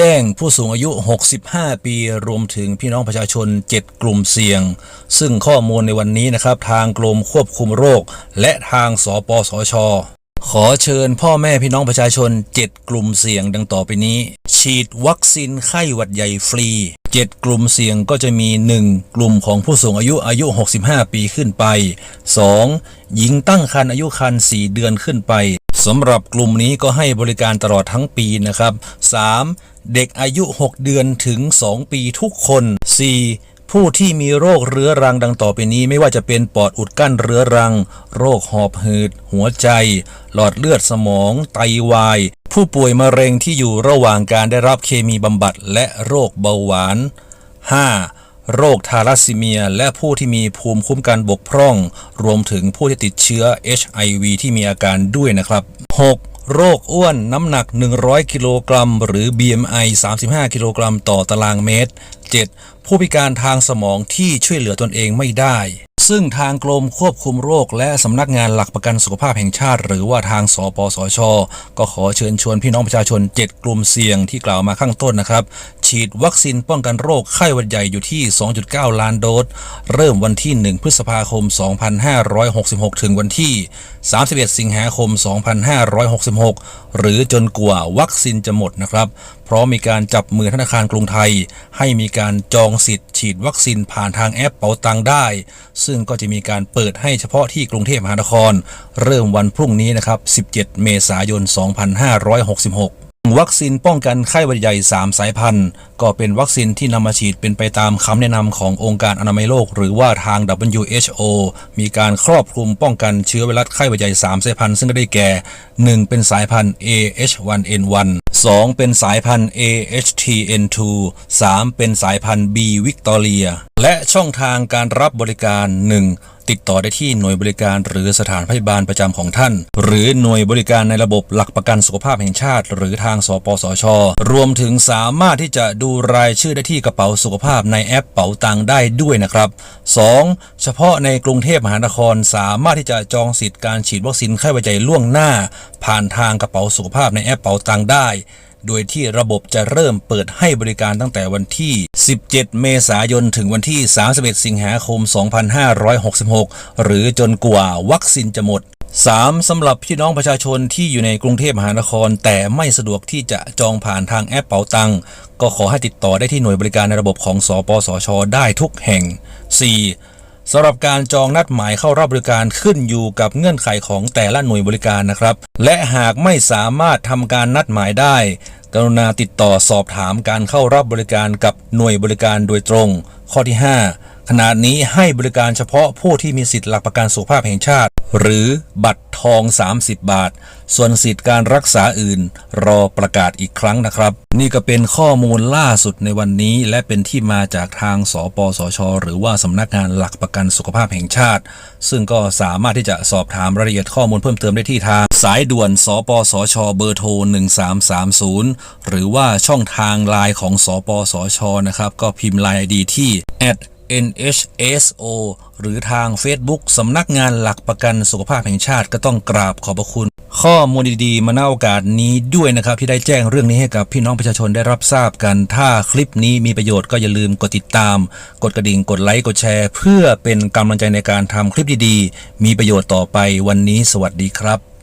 แจ้งผู้สูงอายุ 65 ปี รวมถึงพี่น้องประชาชน 7 กลุ่มเสี่ยง ซึ่งข้อมูลในวันนี้นะครับ ทางกรมควบคุมโรค และทางสปสช ขอเชิญพ่อแม่พี่น้องประชาชน 7 กลุ่มเสี่ยงดังต่อไปนี้ ฉีดวัคซีนไข้หวัดใหญ่ฟรี 7 กลุ่มเสี่ยงก็จะมี 1. กลุ่มของผู้สูงอายุอายุ 65 ปีขึ้นไป 2. หญิงตั้งครรภ์อายุครรภ์4เดือนขึ้นไป สำหรับกลุ่มนี้ก็ให้บริการตลอดทั้งปีนะครับ 3. เด็กอายุ 6 เดือนถึง 2 ปีทุกคน 4. ผู้ที่มีโรคเรื้อรังดังต่อไปนี้ ไม่ว่าจะเป็นปอดอุดกั้นเรื้อรัง โรคหอบหืด หัวใจ หลอดเลือดสมอง ไตวาย ผู้ป่วยมะเร็งที่อยู่ระหว่างการได้รับเคมีบำบัดและโรคเบาหวาน 5. โรคทาลัสซีเมีย และผู้ที่มีภูมิคุ้มกันบกพร่อง รวมถึงผู้ที่ติดเชื้อ HIV ที่มีอาการด้วยนะครับ 6. โรคอ้วนน้ำหนัก 100 กิโลกรัม หรือ BMI 35 กิโลกรัมต่อตารางเมตร 7. ผู้พิการทางสมองที่ช่วยเหลือตนเองไม่ได้ ซึ่งทางกรมควบคุมโรค และสำนักงานหลักประกันสุขภาพแห่งชาติ หรือว่าทางสปสช ก็ขอเชิญชวนพี่น้องประชาชน 7 กลุ่มเสี่ยงที่กล่าวมาข้างต้นนะครับ ฉีดวัคซีนป้องกันโรคไข้หวัดใหญ่อยู่ที่ 2.9 ล้านโดส เริ่มวันที่ 1 พฤษภาคม 2566 ถึงวันที่ 31 สิงหาคม 2566 หรือจนกว่าวัคซีนจะหมดนะครับ เพราะมีการจับมือธนาคารกรุงไทย ให้มีการจองสิทธิ์ฉีดวัคซีนผ่านทางแอปเป๋าตังได้ ซึ่งก็จะมีการเปิดให้เฉพาะที่กรุงเทพมหานคร เริ่มวันพรุ่งนี้นะครับ 17 เมษายน 2566 วัคซีนป้องกันไข้หวัดใหญ่ 3 สายพันธุ์ ก็เป็นวัคซีนที่นำมาฉีดเป็นไปตามคำแนะนำขององค์การอนามัยโลก หรือว่าทาง WHO มีการครอบคลุมป้องกันเชื้อไวรัสไข้หวัดใหญ่ 3 สายพันธุ์ ซึ่งก็ได้แก่ 1. เป็นสายพันธุ์ AH1N1 2. เป็นสายพันธุ์ AHTN2 3. เป็นสายพันธุ์ B Victoria และช่องทางการรับบริการ 1. ติดต่อได้ที่หน่วยบริการหรือสถานพยาบาลประจำของท่าน หรือหน่วยบริการในระบบหลักประกันสุขภาพแห่งชาติ หรือทางสปสช รวมถึงสามารถที่จะดูรายชื่อได้ที่กระเป๋าสุขภาพในแอปเป๋าตังได้ด้วยนะครับ 2. เฉพาะในกรุงเทพมหานครสามารถที่จะจองสิทธิ์การฉีดวัคซีนไข้หวัดใหญ่ล่วงหน้า ผ่านทางกระเป๋าสุขภาพในแอปเป๋าตังได้ โดยที่ระบบจะเริ่มเปิดให้บริการตั้งแต่วันที่ 17 เมษายน ถึงวันที่ 31 สิงหาคม 2566 หรือจนกว่าวัคซีนจะหมด 3. สำหรับพี่น้องประชาชนที่อยู่ในกรุงเทพมหานคร แต่ไม่สะดวกที่จะจองผ่านทางแอปเป๋าตังก็ขอให้ติดต่อได้ที่หน่วยบริการในระบบของสปสช ได้ทุกแห่ง 4. สำหรับการจองนัดหมายเข้ารับบริการขึ้นอยู่กับเงื่อนไขของแต่ละหน่วยบริการนะครับ และหากไม่สามารถทำการนัดหมายได้ กรุณาติดต่อสอบถามการเข้ารับบริการกับหน่วยบริการโดยตรง ข้อที่ 5 ขณะนี้ให้บริการเฉพาะผู้ที่มีสิทธิหลักประกันสุขภาพแห่งชาติ หรือบัตรทอง 30 บาท ส่วนสิทธิการรักษาอื่น รอประกาศอีกครั้งนะครับ นี่ก็เป็นข้อมูลล่าสุดในวันนี้ และเป็นที่มาจากทางสปสช หรือว่าสำนักงานหลักประกันสุขภาพแห่งชาติ ซึ่งก็สามารถที่จะสอบถามรายละเอียดข้อมูลเพิ่มเติมได้ที่ทาง สายด่วน สปสช เบอร์โทร 1330 หรือว่าช่องทางไลน์ของสปสชนะครับก็พิมพ์ไลน์ดีที่ NHSO หรือทาง Facebook สำนักงานหลักประกันสุขภาพแห่งชาติก็ต้องกราบขอบพระคุณ ข้อมูลดีๆ มาณโอกาสนี้ด้วยนะครับ ที่ได้แจ้งเรื่องนี้ให้กับพี่น้องประชาชนได้รับทราบกัน ถ้าคลิปนี้มีประโยชน์ก็อย่าลืมกดติดตาม กดกระดิ่งกดไลค์กดแชร์ เพื่อเป็นกำลังใจในการทำคลิปดีๆ มีประโยชน์ต่อไปวันนี้ สวัสดีครับ